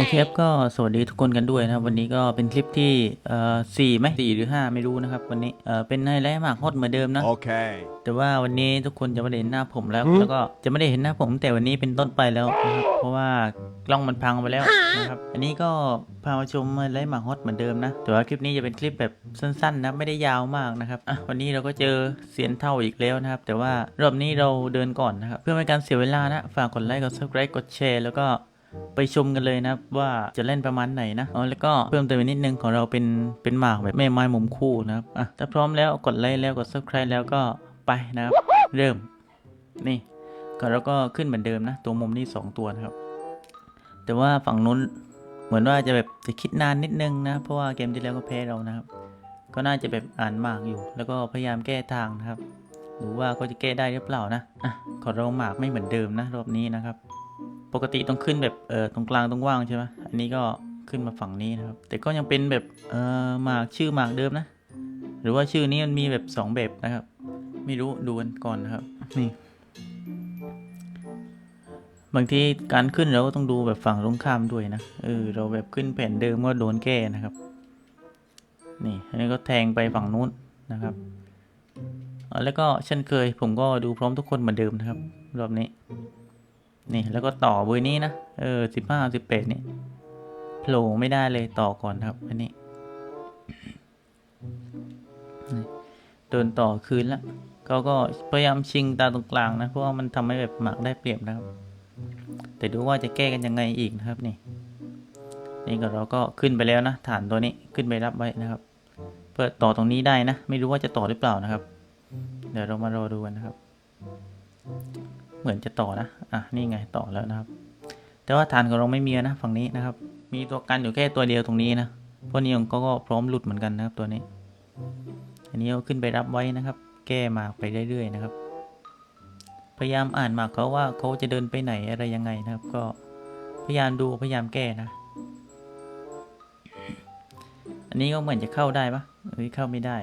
โอเคครับก็สวัสดีทุกคนกันด้วยนะครับ วันนี้ก็เป็นคลิปที่เอ่อสี่ไหมสี่หรือห้าไม่รู้นะครับ วันนี้เอ่อเป็นไฮไลท์หมากฮอตเหมือนเดิมนะ Okay. แต่ว่าวันนี้ทุกคนจะไม่ได้เห็นหน้าผมแล้ว แล้วก็จะไม่ได้เห็นหน้าผมแต่วันนี้เป็นต้นไปแล้วนะครับเพราะว่ากล้องมันพังไปแล้วนะครับอันนี้ก็พามาชมไฮไลท์หมากฮอตเหมือนเดิมนะแต่ว่าคลิปนี้จะเป็นคลิปแบบสั้นๆนะไม่ได้ยาวมากนะครับอะวันนี้เราก็เจอเสียนเท่าอีกแล้วนะครับ แต่ว่ารอบนี้เราเดินก่อนนะครับเพื่อไม่ให้การเสียเวลานะฝากกดไลค์กด subscribe กดแชร์แล้วก็ ไปชมกันเลยนะครับว่าจะเล่นประมาณไหนนะอ๋อแล้วก็เพิ่มเติมนิดนึงของเราเป็นเป็นหมากแบบแม่ไม้มุมคู่นะครับอะถ้าพร้อมแล้วกดไลค์แล้วกด subscribe แล้วก็ไปนะครับ เริ่มนี่ก็เราก็ขึ้นเหมือนเดิมนะ ตัวมุมนี่สองตัวนะครับ แต่ว่าฝั่งนู้นเหมือนว่าจะแบบจะคิดนานนิดนึงนะ เพราะว่าเกมที่แล้วก็แพ้เรานะครับ ก็น่าจะแบบอ่านหมากอยู่ แล้วก็พยายามแก้ทางนะครับหรือว่าเขาจะแก้ได้หรือเปล่านะอะขอเราหมากไม่เหมือนเดิมนะรอบนี้นะครับ ปกติต้องขึ้นแบบเออตรงกลางตรงว่างใช่ไหมอันนี้ก็ขึ้นมาฝั่งนี้นะครับ แต่ก็ยังเป็นแบบเออหมากชื่อหมากเดิมนะ หรือว่าชื่อนี้มันมีแบบสองแบบนะครับ ไม่รู้ดูกันก่อนนะครับ นี่ บางทีการขึ้นเราก็ต้องดูแบบฝั่งตรงข้ามด้วยนะ เออเราแบบขึ้นแผ่นเดิมก็โดนแก้นะครับ นี่ อันนี้ก็แทงไปฝั่งนู้นนะครับ แล้วก็เช่นเคย ผมก็ดูพร้อมทุกคนเหมือนเดิมนะครับ รอบนี้ นี่แล้วก็ต่อเบอร์นี้นะเออสิบห้าสิบแปดนี่โผล่ไม่ได้เลยต่อก่อนครับ อันนี้นี่เดินต่อคืนละเขาก็พยายามชิงตาตรงกลางนะ เพราะว่ามันทำให้แบบหมากได้เปรียบนะครับ แต่ดูว่าจะแก้กันยังไงอีกนะครับนี่นี่ก็เราก็ขึ้นไปแล้วนะ ฐานตัวนี้ขึ้นไปรับไว้นะครับ เพื่อต่อตรงนี้ได้นะ ไม่รู้ว่าจะต่อหรือเปล่านะครับ เดี๋ยวเรามารอดูกันนะครับ เหมือนจะต่อนะ อะ นี่ไงต่อแล้วนะครับ แต่ว่าฐานของเราไม่มีนะฝั่งนี้นะครับ มีตัวกันอยู่แค่ตัวเดียวตรงนี้นะ พวกนี้ก็ก็พร้อมหลุดเหมือนกันนะครับตัวนี้ อันนี้เอาขึ้นไปรับไว้นะครับ แก้หมากไปเรื่อยๆนะครับ พยายามอ่านหมากเขาว่าเขาจะเดินไปไหนอะไรยังไงนะครับ ก็พยายามดูพยายามแก้นะ อันนี้ก็เหมือนจะเข้าได้ปะเอ้ยเข้าไม่ได้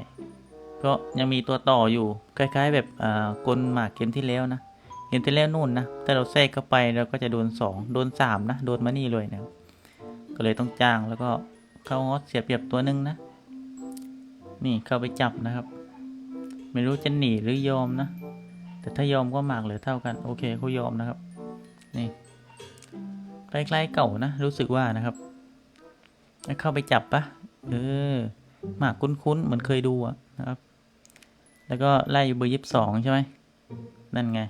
เพราะยังมีตัวต่ออยู่ คล้าย ๆ แบบอ่ากลหมากเกมที่แล้วนะ เกมที่แล้วนู่นนะถ้าเราแทรกเข้าไปเราก็จะโดนสองโดนสามนะ โดนมานี่เลยนะครับก็เลยต้องจ้างแล้วก็เข้าฮอตเสียเปรียบตัวหนึ่งนะ นี่เข้าไปจับนะครับ ไม่รู้จะหนีหรือยอมนะ แต่ถ้ายอมก็หมากเหลือเท่ากัน โอเคเขายอมนะครับ นี่ใกล้ๆเก่านะ รู้สึกว่านะครับแล้วเข้าไปจับปะเออหมากคุ้นๆ เหมือนเคยดูอะนะครับ แล้วก็ไล่เบอร์ยี่สิบสองใช่ไหมนั่นไง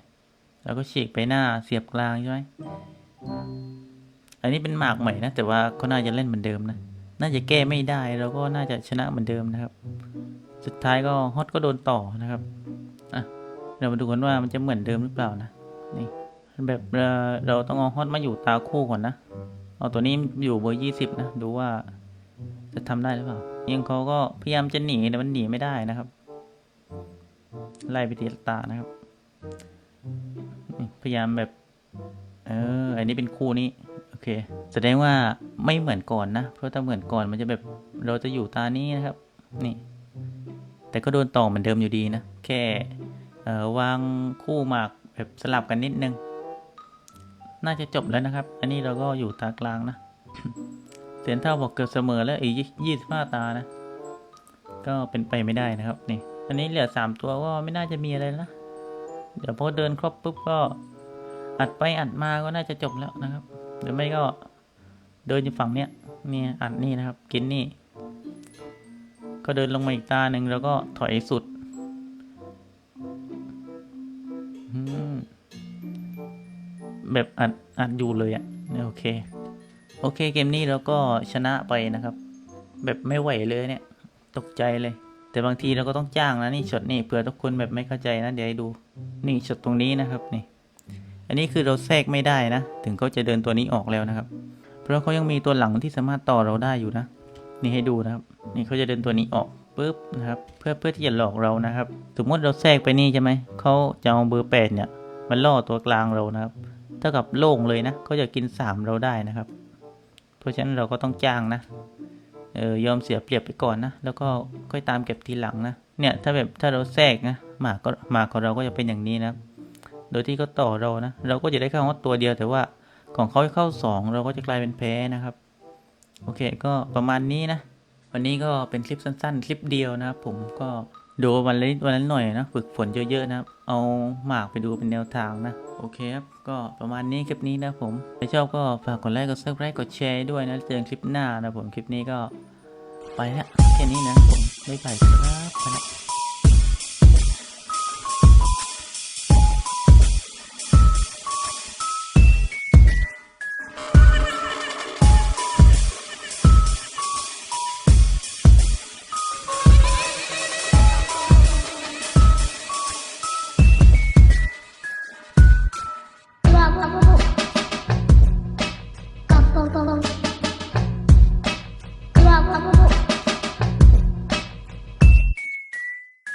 แล้วก็ฉีกไปหน้าเสียบกลางใช่ไหมอันนี้เป็นหมากใหม่นะ แต่ว่าก็น่าจะเล่นเหมือนเดิมนะ น่าจะแก้ไม่ได้เราก็น่าจะชนะเหมือนเดิมนะครับ สุดท้ายก็ฮอตก็โดนต่อนะครับอะเรามาดูกันว่ามันจะเหมือนเดิมหรือเปล่านะ นี่แบบเราต้องเอาฮอตมาอยู่ตาคู่ก่อนนะ เอาตัวนี้อยู่เบอร์ยี่สิบนะ ดูว่าจะทำได้หรือเปล่า ยังเขาก็พยายามจะหนีแต่มันหนีไม่ได้นะครับ ไล่ไปทีละตานะครับ ยายามแบบ เออ อันนี้เป็นคู่นี้ โอเค แสดงว่าไม่เหมือนก่อนนะ เพราะถ้าเหมือนก่อนมันจะแบบเราจะอยู่ตานี้นะครับ นี่ แต่ก็โดนต่อเหมือนเดิมอยู่ดีนะ แค่วางคู่หมากแบบสลับกันนิดนึง น่าจะจบแล้วนะครับ อันนี้เราก็อยู่ตากลางนะ เสียนเท่าบอกเกือบเสมอแล้วอีกยี่สิบห้าตานะ ก็เป็นไปไม่ได้นะครับ นี่ อันนี้เหลือสามตัวก็ไม่น่าจะมีอะไรแล้วนะ เดี๋ยวพอเดินครบปุ๊บก็ อัดไปอัดมาก็น่าจะจบแล้วนะครับ หรือไม่ก็เดินอยู่ฝั่งเนี้ยนี่อัดนี่นะครับ กินนี่ ก็เดินลงมาอีกตาหนึ่งแล้วก็ถอยสุดแบบอัดอัดอยู่เลยอะ่ะโอเค โอเคเกมนี้เราก็ชนะไปนะครับ แบบไม่ไหวเลยเนี่ย ตกใจเลย แต่บางทีเราก็ต้องจ้างนะนี่ช็อตนี่เผื่อทุกคนแบบไม่เข้าใจนะเดี๋ยวให้ดู นี่ช็อตตรงนี้นะครับนี่ อันนี้คือเราแทรกไม่ได้นะ ถึงเขาจะเดินตัวนี้ออกแล้วนะครับ เพราะเขายังมีตัวหลังที่สามารถต่อเราได้อยู่นะ นี่ให้ดูนะครับ นี่เขาจะเดินตัวนี้ออกปุ๊บนะครับ เพื่อเพื่อที่จะหลอกเรานะครับ สมมติเราแทรกไปนี่ใช่ไหม เขาจะเอาเบอร์แปดเนี่ยมันล่อตัวกลางเรานะครับ เท่ากับโล่งเลยนะเขาจะกินสามเราได้นะครับ เพราะฉะนั้นเราก็ต้องจ้างนะเออยอมเสียเปรียบไปก่อนนะ แล้วก็ค่อยตามเก็บทีหลังนะ เนี่ยถ้าแบบถ้าเราแทรกนะหมากก็หมากของเราก็จะเป็นอย่างนี้นะครับ โดยที่เขาต่อเรานะ เราก็จะได้เข้าฮอตตัวเดียว แต่ว่าของเขาเข้าสองเราก็จะกลายเป็นแพ้นะครับ โอเคก็ประมาณนี้นะ วันนี้ก็เป็นคลิปสั้นๆ คลิปเดียวนะครับผมก็ดูวันละนิดวันละหน่อยนะ ฝึกฝนเยอะๆนะครับ เอาหมากไปดูเป็นแนวทางนะ โอเคครับ ก็ประมาณนี้คลิปนี้นะผมถ้าชอบก็ฝากกดไลค์ กดซับสไครต์กดแชร์ด้วยนะ เจอกันคลิปหน้านะผม คลิปนี้ก็ไปและแค่นี้นะผม บ๊ายบายครับไปละ